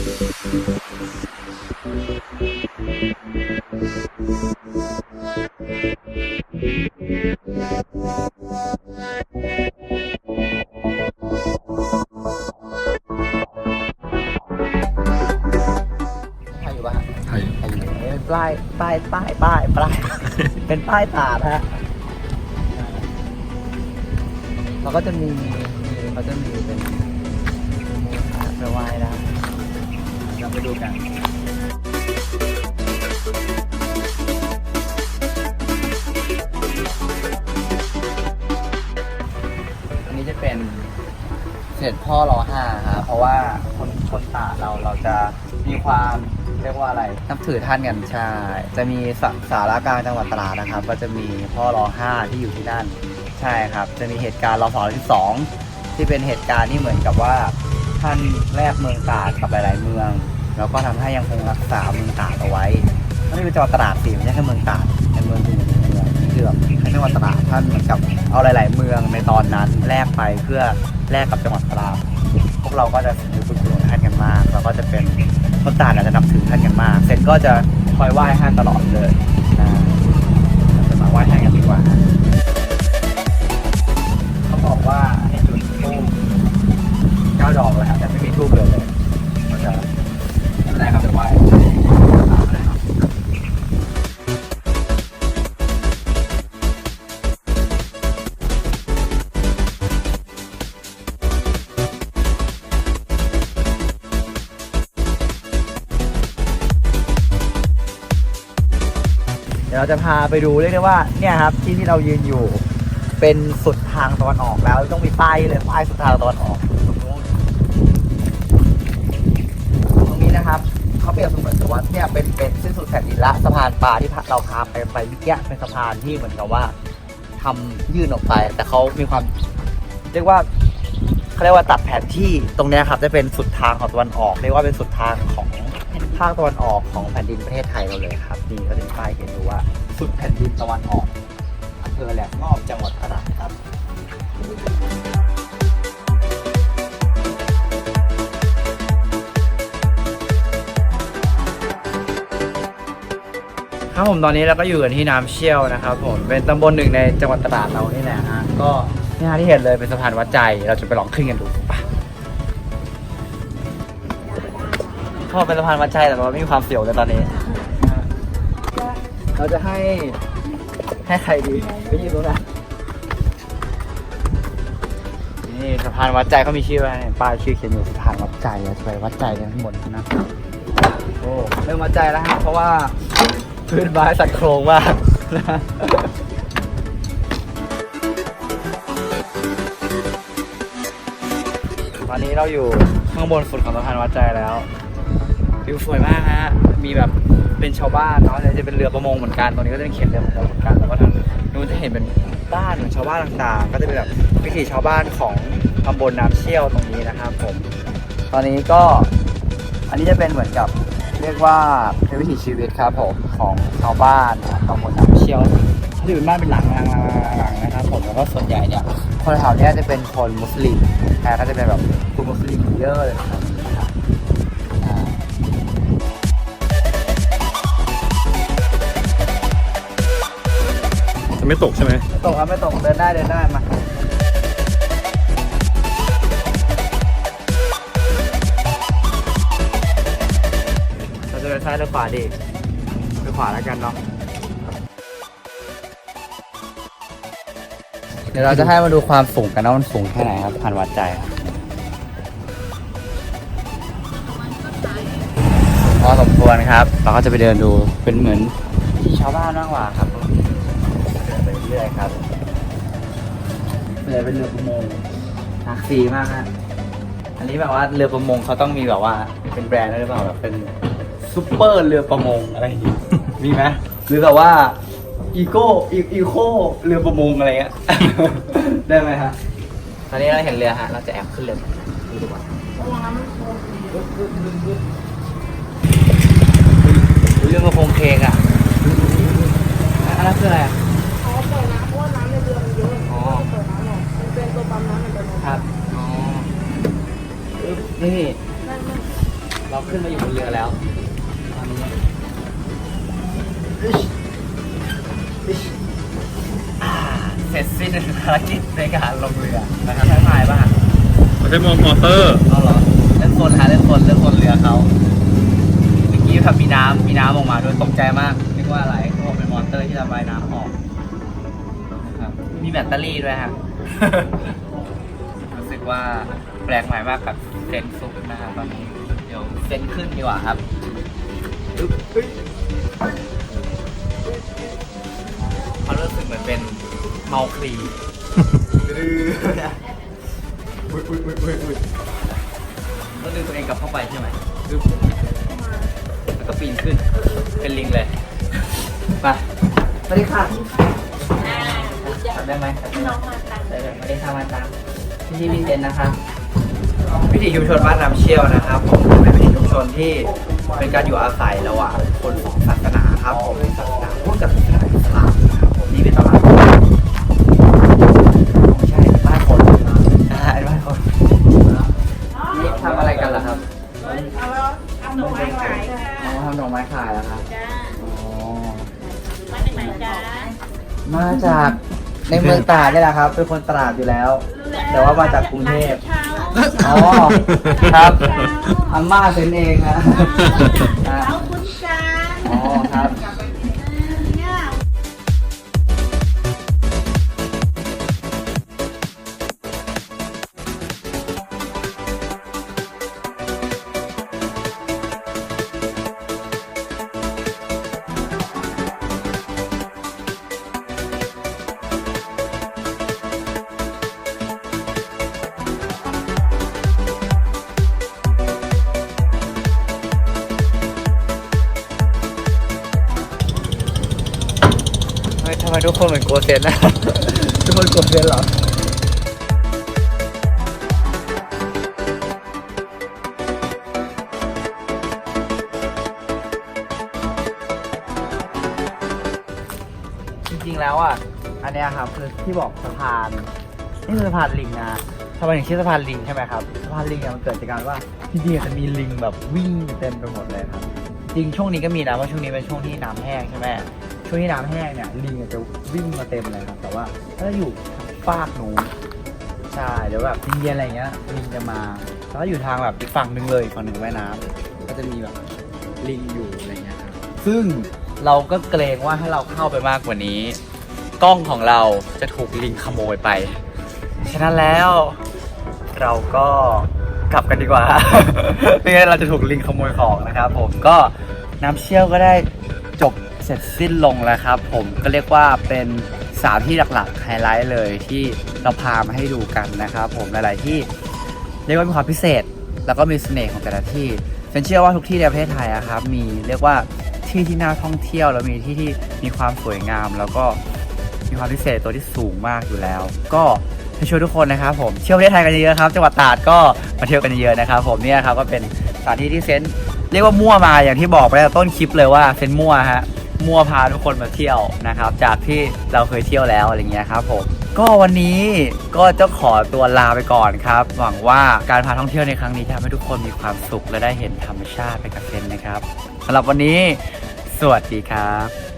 ใครอยู่บ้างไทยใครอยู่เอ้ยป้ายป้ายป้ายป้ายป้าย เป็นป้ายตาดฮะเราก็จะมีมีเขาจะมีเป็นมูสาไปไหว้นะเรา ไปดูกันอันนี้จะเป็นเสด็จพ่อรอห้าครับเพราะว่าคนคนตาดเราเราจะมีความเรียกว่าอะไรนับถือท่านกันใช่จะมีสาสารกลางจังหวัดตราดนะครับ ก็จะมีพ่อรอห้าที่อยู่ที่นั่น ใช่ครับ จะมีเหตุการณ์รอสองที่สองที่เป็นเหตุการณ์ที่เหมือนกับว่าท่านแลกเมืองตาดกับหลาย ๆ เมือง แล้วก็ทำให้ยังคงรักษาเมืองตาดเอาไว้ ไม่เป็นจังหวัดตราดสิไม่ใช่แค่เมืองตาดเป็นเมืองอื่นในเมืองนี่คือแบบให้จังหวัดตราดท่านเหมือนกับเอาหลาย ๆ เมืองในตอนนั้นแลกไปเพื่อแลกกับจังหวัดตราดพวกเราก็จะถือคุณคุณท่านกันมากแล้วก็จะเป็นคนตาดอาจจะนับถือท่านกันมากเซนก็จะคอยไหว้ท่านตลอดเลยนะจะมาไหว้ท่านกันดีกว่า เขาบอกว่าให้จุดทูบเก้าดอกเลยครับแต่ไม่มีทูบเลย เดี๋ยวเราจะพาไปดูเรียกได้ว่าเนี่ยครับที่ที่เรายืนอยู่เป็นสุดทางตะวันออกแล้วต้องมีป้ายเลยป้ายสุดทางตะวันออกตรงนู้นตรงนี้นะครับเขาเปรียบเสมือนกับว่าเนี่ยเป็นเป็นสิ้นสุดแผ่นดินละสะพานปลาที่เราพาไปไปเมื่อกี้เป็นสะพานที่เหมือนกับว่าทำยื่นออกไป แต่เขามีความเรียกว่าเขาเรียกว่าตัดแผนที่ตรงนี้ครับจะเป็นสุดทางของตะวันออกเรียกว่าเป็นสุดทางของ ภาคตะวันออกของแผ่นดินประเทศไทยเราเลยครับนี่ก็จะมีป้ายเขียนดูว่าสุดแผ่นดินตะวันออกอำเภอแหลมงอบจังหวัดตราดครับครับผมตอนนี้เราก็อยู่กันที่น้ำเชี่ยวนะครับผมเป็นตำบลหนึ่งในจังหวัดตราดเรานี่แหละฮะก็นี่ฮะที่เห็นเลยเป็นสะพานวัดใจเราจะไปลองขึ้นกันดูไป พอเป็นสะพานวัดใจแต่เราไม่มีความเสียวเลยตอนนี้ เราจะให้ให้ใครดีไปยืนตรงนั้นนี่สะพานวัดใจเขามีชื่อไว้เนี่ยป้ายชื่อเขียนอยู่สะพานวัดใจเราจะไปวัดใจกันข้างบนนะโอ้เริ่มวัดใจแล้วฮะเพราะว่าพื้นไม้สันโครงมากนะตอนนี้เราอยู่ข้างบนสุดของสะพานวัดใจแล้ว วิวสวยมากฮะ มีแบบเป็นชาวบ้านเนาะจะเป็นเรือประมงเหมือนกัน ตรงนี้ก็จะเป็นเขียนเรือประมงเหมือนกัน แล้วก็ทางนู้นจะเห็นเป็นบ้านของชาวบ้านต่างๆ ก็จะเป็นแบบวิถีชาวบ้านของตำบลน้ำเชี่ยวตรงนี้นะครับผม ตอนนี้ก็อันนี้จะเป็นเหมือนกับเรียกว่าเป็นวิถีชีวิตครับผมของชาวบ้านตำบลน้ำเชี่ยวเขาจะเป็นบ้านเป็นหลังหลังหลังหลังนะครับผมแล้วก็ส่วนใหญ่เนี่ยคนแถวเนี้ยจะเป็นคนมุสลิมนะก็จะเป็นแบบกลุ่มมุสลิมเยอะเลยครับ ไม่ตกใช่ไหมไม่ตกครับไม่ตกเดินได้เดินได้มาเราจะเดินซ้ายหรือขวาดีไปขวาแล้วกันเนาะเดี๋ยวเราจะให้มาดูความสูงกันนะมันสูงแค่ไหนครับพันวัดใจพอสมควรครับ เราก็จะไปเดินดูเป็นเหมือนที่ชาวบ้านมากกว่าครับ เดินไปเรื่อยๆครับเรือเป็นเรือประมงราคาฟรีมากฮะอันนี้แบบว่าเรือประมงเขาต้องมีแบบว่าเป็นแบรนด์ด้วยหรือเปล่าแบบเป็นซุปเปอร์เรือประมงอะไรอย่างงี้ มีไหมหรือแบบว่าอีโก้อีโคเรือประมงอะไรเงี้ย ได้ไหมฮะตอนนี้เราเห็นเรือฮะ เราจะแอบขึ้นเรือดูดีกว่าเรื่องกระโปรงเพลงอะอันนั้นคืออะไร ครับอ๋ออึ๊บนี่นั่นนั่นเราขึ้นมาอยู่บนเรือแล้วตอนนี้อิ๊ชอิ๊ชอ่าเสร็จสิ้นภารกิจในการลงเรือนะครับใช้พายป่ะไม่ใช่มอมอเตอร์เอาเหรอเล่นคนฮะเล่นคนเล่นคนเรือเขาเมื่อกี้แบบมีน้ำมีน้ำออกมาด้วยตกใจมากนึกว่าอะไรเขาบอกเป็นมอเตอร์ที่ระบายน้ำออกนะครับมีแบตเตอรี่ด้วยฮะรู้สึ กว่าแปลกใหม่มากกับเซนซุปนะครับตอนนี้เดี๋ยวเซนขึ้นดีกว่าครับเขารู้สึกเหมือนเป็นเมาคลีอุ้ยอุ้ยอุ้ยอุ้ยอุ้ยต้องดึงตัวเองกลับเข้าไปใช่ไหมแล้วก็ปีนขึ้น เป็นลิงเลยไปสวัสดีค่ะทำได้ไหมน้องมาตามได้เลยสวัสดีค่ะมาตาม ที่พี่เซนนะคะวิถีชุมชนบ้านน้ำเชี่ยวนะครับผมเป็นวิถีชุมชนที่เป็นการอยู่อาศัยระหว่างคนสองศาสนาครับผมเป็นศาสนาพุทธกับศาสนาอิสลามนะครับผมนี่เป็นตลาดไม่ใช่บ้านคนใช่บ้านคนนี่ทำอะไรกันล่ะครับเอาแล้วทำหน่อไม้ขายค่ะอ๋อทำดอกไม้ขายแล้วครับจ้าอ๋อมาจากไหนจ้ามาจากในเมืองตราดนี่แหละครับ เป็นคนตราดอยู่แล้ว แต่ว่ามาจากกรุงเทพ อ๋อ ครับ อาม่าเซ็นเองฮะเอาคุณจ้าอ๋อครับ ทำไมทุกคนเหมือนกลัวเซนนะ ทุกคนกลัวเซนเหรอจริงๆแล้วอะ อันเนี้ยครับคือที่บอกสะพานนี่คือสะพานลิงนะทำไมถึงชื่อสะพานลิงใช่ไหมครับสะพานลิงเนี่ยมันเกิดจากการว่าจริงๆจะมีลิงแบบวิ่งเต็มไปหมดเลยครับ จริงช่วงนี้ก็มีนะว่าช่วงนี้เป็นช่วงที่น้ำแห้งใช่ไหม ช่วงที่น้ำแห้งเนี่ยลิงจะวิ่งมาเต็มเลยครับ แต่ว่าถ้าอยู่ทางฟากหนูนใช่เดี๋ยวแบบเย็นๆอะไรเงี้ยลิงจะมาแล้วอยู่ทางแบบอีกฝั่งหนึ่งเลยอีกฝั่งหนึ่งแม่น้ำก็จะมีแบบลิงอยู่อะไรเงี้ยครับซึ่งเราก็เกรงว่าถ้าเราเข้าไปมากกว่านี้ กล้องของเราจะถูกลิงขโมยไป ฉะนั้นแล้วเราก็กลับกันดีกว่า ไม่งั้นเราจะถูกลิงขโมยของนะครับผมก็น้ำเชี่ยวก็ได้จบ เสร็จสิ้นลงแล้วครับ ผมก็เรียกว่าเป็นสามที่หลักๆไฮไลท์เลยที่เราพามาให้ดูกันนะครับ ผมหลายๆที่เรียกว่ามีความพิเศษ แล้วก็มีเสน่ห์ของแต่ละที่ฉันเชื่อว่าทุกที่ในประเทศไทยอะครับมีเรียกว่าที่ที่น่าท่องเที่ยวแล้วมีที่ที่มีความสวยงาม แล้วก็มีความพิเศษตัวที่สูงมากอยู่แล้ว ก็ให้ช่วยทุกคนนะครับผมเที่ยวประเทศไทยกันเยอะครับจังหวัดตราดก็มาเที่ยวกันเยอะนะครับ ผมเนี่ยครับก็เป็นสถานที่ที่เซนเรียกว่ามั่วมาอย่างที่บอกไปตั้งแต่ต้นคลิปเลยว่าเซนมั่วฮะ มั่วพาทุกคนมาเที่ยวนะครับ จากที่เราเคยเที่ยวแล้วอะไรเงี้ยครับผมก็วันนี้ก็จะขอตัวลาไปก่อนครับ หวังว่าการพาท่องเที่ยวในครั้งนี้จะทำให้ทุกคนมีความสุขและได้เห็นธรรมชาติไปกับเซนนะครับสำหรับวันนี้ สวัสดีครับ